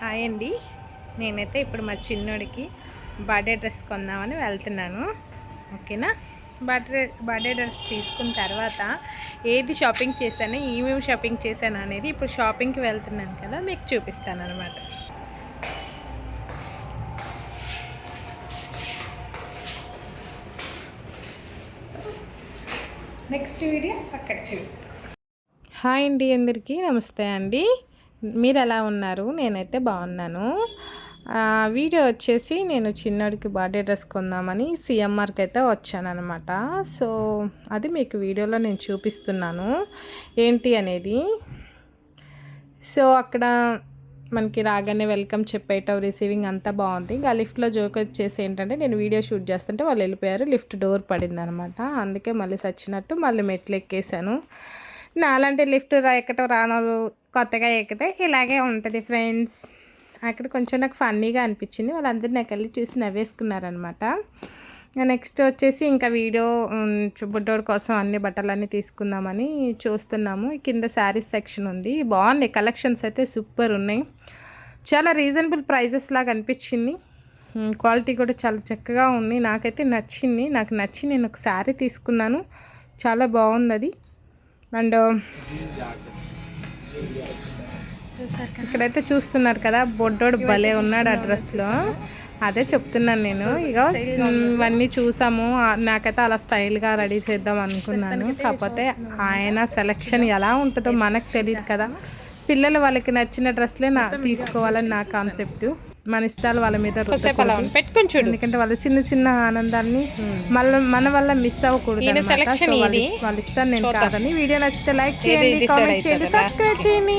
Hi అండి. నేనైతే ఇప్పుడు మా చిన్నోడికి బర్త్డే డ్రెస్ కొందామని వెళ్తున్నాను. ఓకేనా? బర్త్డే బర్త్డే డ్రెస్ తీసుకున్న తర్వాత ఏది షాపింగ్ చేశాను ఏమేమి షాపింగ్ చేశాను అనేది ఇప్పుడు షాపింగ్కి వెళ్తున్నాను కదా మీకు చూపిస్తాను అనమాట నెక్స్ట్ వీడియో అక్కడ చూ హాయ్ అండి అందరికీ నమస్తే అండి. మీరు ఎలా ఉన్నారు? నేనైతే బాగున్నాను. వీడియో వచ్చేసి నేను చిన్నడికి బర్త్డే డ్రెస్ కొందామని సిఎంఆర్కి అయితే వచ్చానమాట సో అది మీకు వీడియోలో నేను చూపిస్తున్నాను. ఏంటి అనేది? సో అక్కడ మనకి రాగానే వెల్కమ్ చెప్పేయటం రిసీవింగ్ అంతా బాగుంది. ఇంకా లిఫ్ట్లో జోక్ వచ్చేసి ఏంటంటే నేను వీడియో షూట్ చేస్తుంటే వాళ్ళు వెళ్ళిపోయారు లిఫ్ట్ డోర్ పడింది అనమాట అందుకే మళ్ళీ సచ్చినట్టు మళ్ళీ మెట్లు ఎక్కేసాను నాలాంటి లిఫ్ట్ రా ఎక్కటం రానోళ్ళు కొత్తగా ఎక్కితే ఇలాగే ఉంటుంది ఫ్రెండ్స్. అక్కడ కొంచెం నాకు ఫన్నీగా అనిపించింది. వాళ్ళందరూ నాకు వెళ్ళి చూసి నవ్వేసుకున్నారనమాట. నెక్స్ట్ వచ్చేసి ఇంకా వీడియో బుడ్డోడి కోసం అన్ని బట్టలన్నీ తీసుకుందామని చూస్తున్నాము. కింద శారీస్ సెక్షన్ ఉంది. బాగున్నాయి. కలెక్షన్స్ అయితే సూపర్ ఉన్నాయి. చాలా రీజనబుల్ ప్రైజెస్ లాగా అనిపించింది. క్వాలిటీ కూడా చాలా చక్కగా ఉంది. నాకైతే నచ్చింది. నాకు నచ్చి నేను ఒక శారీ తీసుకున్నాను. చాలా బాగుంది అది. అండ్ ఇక్కడైతే చూస్తున్నారు కదా బొడ్డోడు భలే ఉన్నాడు ఆ డ్రెస్లో. అదే చెప్తున్నాను నేను. ఇక ఇవన్నీ చూసాము. నాకైతే అలా స్టైల్గా రెడీ చేద్దాం అనుకున్నాను. కాకపోతే ఆయన సెలెక్షన్ ఎలా ఉంటుందో మనకు తెలియదు కదా. పిల్లలు వాళ్ళకి నచ్చిన డ్రెస్లే నా తీసుకోవాలని నా కాన్సెప్ట్ మన ఇష్టాలు వాళ్ళ మీద. పెట్టుకొని చూడు. ఎందుకంటే వాళ్ళ చిన్న చిన్న ఆనందాన్ని మళ్ళీ మన వల్ల మిస్ అవ్వకూడదు వాళ్ళ ఇది. ఇష్ట- వాళ్ళ ఇష్టం నేను కాదని వీడియో నచ్చితే లైక్ చేయండి కామెంట్ చేయండి సబ్స్క్రైబ్ చేయండి.